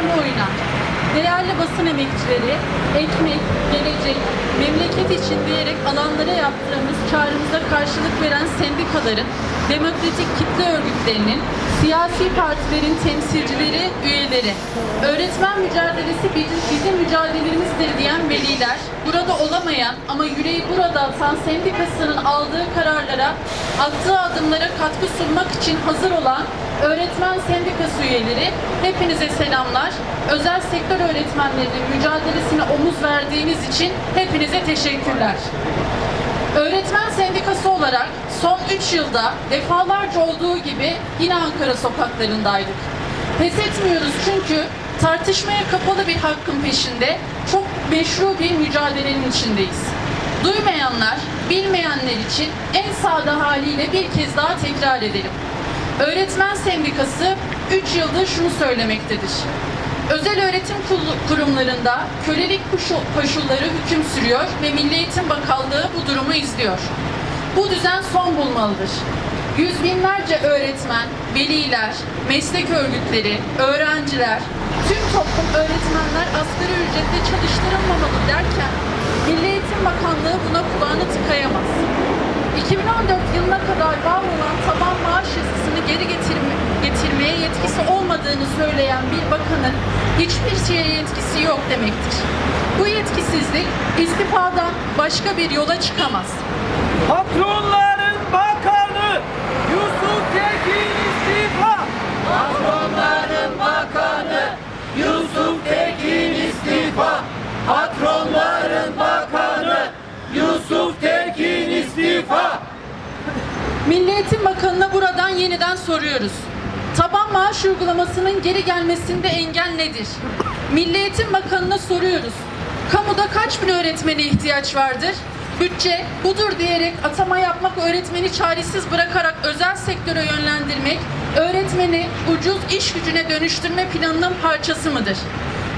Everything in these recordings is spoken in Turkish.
上录音呢、bizleri ekmek, gelecek, memleket için diyerek alanlara yaptığımız çağrımıza karşılık veren sendikaların, demokratik kitle örgütlerinin, siyasi partilerin temsilcileri, üyeleri, öğretmen mücadelesi bizim, bizim mücadelemizdir diyen veliler, burada olamayan ama yüreği burada atan sendikasının aldığı kararlara, attığı adımlara katkı sunmak için hazır olan öğretmen sendikası üyeleri, hepinize selamlar. Özel sektör öğretmenlerinin mücadelesine omuz verdiğiniz için hepinize teşekkürler. Öğretmen sendikası olarak son 3 yılda defalarca olduğu gibi yine Ankara sokaklarındaydık. Pes etmiyoruz çünkü tartışmaya kapalı bir hakkın peşinde çok meşru bir mücadelenin içindeyiz. Duymayanlar, bilmeyenler için en sade haliyle bir kez daha tekrar edelim. Öğretmen Sendikası 3 yıldır şunu söylemektedir. Özel öğretim kurumlarında kölelik koşu- koşulları hüküm sürüyor ve Milli Eğitim Bakanlığı bu durumu izliyor. Bu düzen son bulmalıdır. Yüz binlerce öğretmen, veliler, meslek örgütleri, öğrenciler, tüm toplum öğretmenler asgari ücretle çalıştırılmamalı derken Milli Eğitim Bakanlığı buna kulağını tıkayamaz. 2014 yılına kadar var olan taban maaş yasasını geri getirme, getirmeye yetkisi olmadığını söyleyen bir bakanın hiçbir şeye yetkisi yok demektir. Bu yetkisizlik istifadan başka bir yola çıkamaz. Patronların bakanı Yusuf Tekin istifa. Patronların bakanı Yusuf Tekin istifa. Patronların bakanı Yusuf Tekin istifa. Milli Eğitim Bakanı'na buradan yeniden soruyoruz. Taban maaş uygulamasının geri gelmesinde engel nedir? Milli Eğitim Bakanı'na soruyoruz. Kamuda kaç bin öğretmene ihtiyaç vardır? Bütçe budur diyerek atama yapmak öğretmeni çaresiz bırakarak özel sektöre yönlendirmek, öğretmeni ucuz iş gücüne dönüştürme planının parçası mıdır?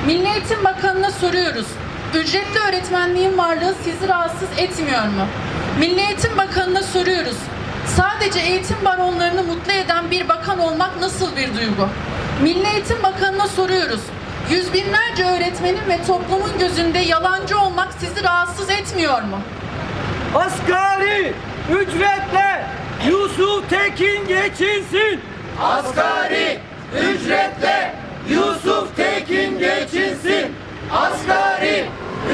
Milli Eğitim Bakanı'na soruyoruz. Ücretli öğretmenliğin varlığı sizi rahatsız etmiyor mu? Milli Eğitim Bakanı'na soruyoruz. Sadece eğitim baronlarını mutlu eden bir nasıl bir duygu? Milli Eğitim Bakanı'na soruyoruz. Yüz binlerce öğretmenin ve toplumun gözünde yalancı olmak sizi rahatsız etmiyor mu? Asgari ücretle Yusuf Tekin geçinsin. Asgari ücretle Yusuf Tekin geçinsin. Asgari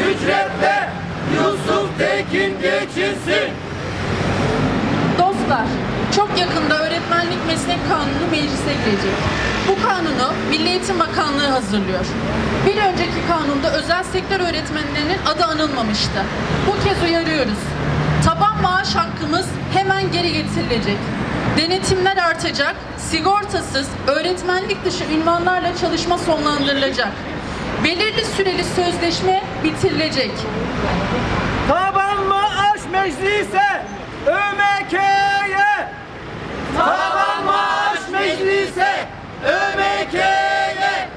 ücretle Yusuf Tekin geçinsin. Dostlar, çok yakında öğretmenlik meslek kanunu meclise girecek. Bu kanunu Milli Eğitim Bakanlığı hazırlıyor. Bir önceki kanunda özel sektör öğretmenlerinin adı anılmamıştı. Bu kez uyarıyoruz. Taban maaş hakkımız hemen geri getirilecek. Denetimler artacak, sigortasız, öğretmenlik dışı ünvanlarla çalışma sonlandırılacak. Belirli süreli sözleşme bitirilecek. Taban maaş meclise ÖMK'ye Taban maaş meclise ÖMK'ye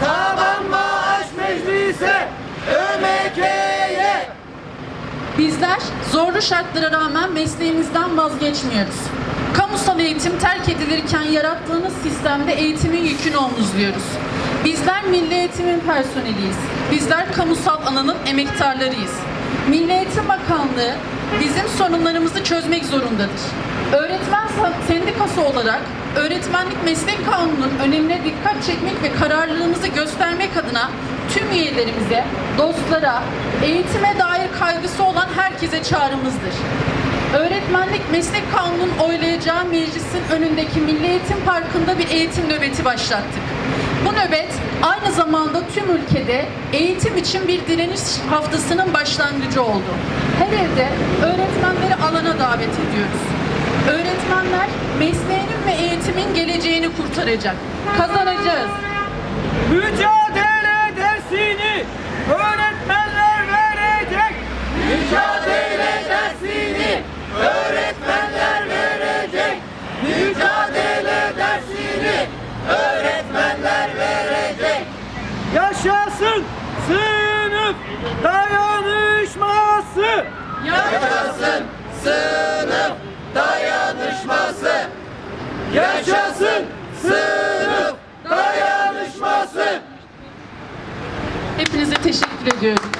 Taban maaş meclise ÖMK'ye Bizler zorlu şartlara rağmen mesleğimizden vazgeçmiyoruz. Kamusal eğitim terk edilirken yarattığınız sistemde eğitimin yükünü omuzluyoruz. Bizler milli eğitimin personeliyiz. Bizler kamusal alanın emektarlarıyız. Milli Eğitim Bakanlığı bizim sorunlarımızı çözmek zorundadır. Öğretmen sendikası olarak öğretmenlik meslek kanununun önemine dikkat çekmek ve kararlılığımızı göstermek adına tüm üyelerimize, dostlara, eğitime dair kaygısı olan herkese çağrımızdır. Öğretmenlik Meslek Kanunu'nun oylayacağı meclisin önündeki Milli Eğitim Parkı'nda bir eğitim nöbeti başlattık. Bu nöbet aynı zamanda tüm ülkede eğitim için bir direniş haftasının başlangıcı oldu. Her evde öğretmenleri alana davet ediyoruz. Öğretmenler mesleğinin ve eğitimin geleceğini kurtaracak. Kazanacağız. Mücadele dersini öğretmenler verecek. Mücadele dersini öğretmenler verecek. Mücadele dersini öğretmenler verecek. Yaşasın sınıf dayanışması. Yaşasın sınıf dayanışması. Yaşasın sınıf dayanışması. Hepinize teşekkür ediyorum.